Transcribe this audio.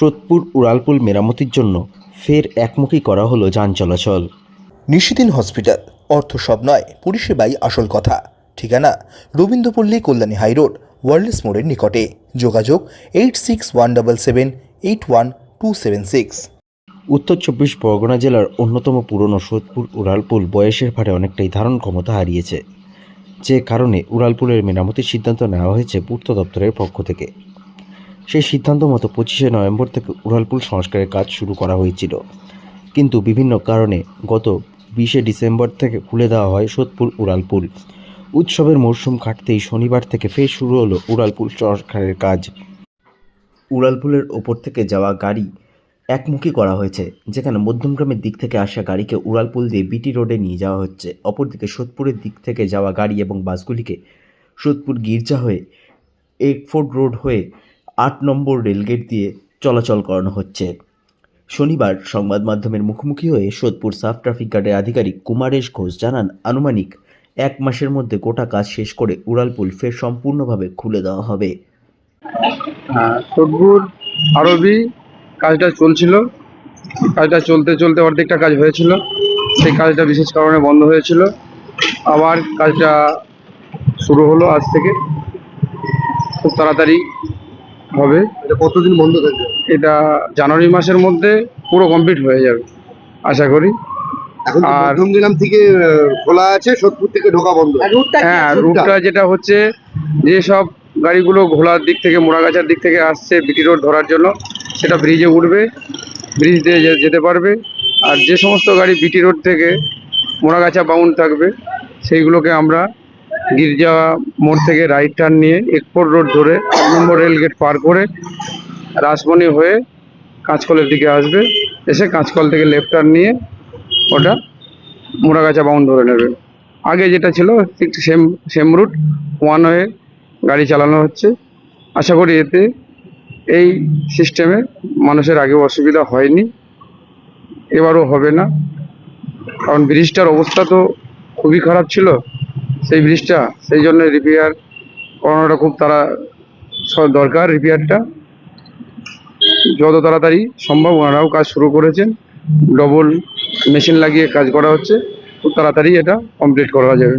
সোদপুর উড়ালপুল মেরামতির জন্য ফের একমুখী করা হলো যান চলাচল। নিশিদিন হসপিটাল অর্থ সব নয় পরিষেবাই আসল কথা। ঠিকানা রবীন্দ্রপল্লী কল্যাণী হাইরোড ওয়ার্ল্ডস মোড়ের নিকটে। যোগাযোগ eight six one double seven eight one two seven six. Uttar Chabbish Pargana জেলার অন্যতম পুরনো সোদপুর উড়ালপুল বয়সের ভারে অনেকটাই ধারণ ক্ষমতা হারিয়েছে। যে কারণে উড়ালপুলের মেরামতির সিদ্ধান্ত নেওয়া হয়েছে পূর্ত দপ্তরের পক্ষ থেকে। সেই সিদ্ধান্ত মতো পঁচিশে নভেম্বর থেকে উড়ালপুল সংস্কারের কাজ শুরু করা হয়েছিল। কিন্তু বিভিন্ন কারণে গত বিশে ডিসেম্বর থেকে খুলে দেওয়া হয় সোদপুর উড়ালপুল। উৎসবের মরশুম কাটতেই শনিবার থেকে ফের শুরু হলো উড়ালপুল সংস্কারের কাজ। উড়ালপুলের ওপর থেকে যাওয়া গাড়ি একমুখী করা হয়েছে, যেখানে মধ্যমগ্রামের দিক থেকে আসা গাড়িকে উড়ালপুল দিয়ে বিটি রোডে নিয়ে যাওয়া হচ্ছে। অপরদিকে সোদপুরের দিক থেকে যাওয়া গাড়ি এবং বাসগুলিকে সোদপুর গির্জা হয়ে একফোর্ড রোড হয়ে আট নম্বর রেলগেট দিয়ে চলাচল করানো হচ্ছে। শনিবার সংবাদ মাধ্যমের মুখোমুখি হয়ে সোদপুর সাফ ট্রাফিক গার্ডের আধিকারিক কুমারেশ ঘোষ জানান, আনুমানিক এক মাসের মধ্যে গোটা কাজ শেষ করে উড়ালপুল ফের সম্পূর্ণভাবে খুলে দেওয়া হবে। হ্যাঁ সোদপুর আরবি কাজটা চলছিল। কাজটা চলতে চলতে অর্ধেকটা কাজ হয়েছিল। সেই কাজটা বিশেষ কারণে বন্ধ হয়েছিল। আবার কাজটা শুরু হলো আজ থেকে। খুব তাড়াতাড়ি হবে। এটা কতদিন বন্ধ থাকবে? এটা জানুয়ারি মাসের মধ্যে পুরো কমপ্লিট হয়ে যাবে আশা করি। আর- মধ্যমগ্রাম থেকে খোলা আছে সোদপুর থেকে ঢোকা বন্ধ। হ্যাঁ রুটটা? যেটা হচ্ছে যে সব গাড়িগুলো ঘোলার দিক থেকে মোড়াগাছার দিক থেকে আসছে বিটি রোড ধরার জন্য সেটা ব্রিজে উঠবে ব্রিজ দিয়ে যেতে পারবে। আর যে সমস্ত গাড়ি বিটি রোড থেকে মোড়াগাছা বাউন্ড থাকবে সেইগুলোকে আমরা গির্জা মোড় থেকে রাইট টার্ন নিয়ে একপোর রোড ধরে এক নম্বর রেল গেট পার করে রাসমণি হয়ে কাঁচকলের দিকে আসবে। এসে কাঁচকল থেকে লেফট টার্ন নিয়ে ওটা মোড়াগাছা বাউন্ড ধরে নেবে। আগে যেটা ছিল ঠিক same same route one way গাড়ি চালানো হচ্ছে। আশা করি এতে এই সিস্টেমে মানুষের আগে অসুবিধা হয়নি, এবারও হবে না। কারণ ব্রিজটার অবস্থা তো খুবই খারাপ ছিল। সেই ব্রিজটা, সেই জন্য রিপেয়ার করানোটা খুব তারা দরকার রিপেয়ারটা যত তাড়াতাড়ি সম্ভব ওনারাও কাজ শুরু করেছেন। ডবল মেশিন লাগিয়ে কাজ করা হচ্ছে। খুব তাড়াতাড়ি এটা কমপ্লিট করা যাবে।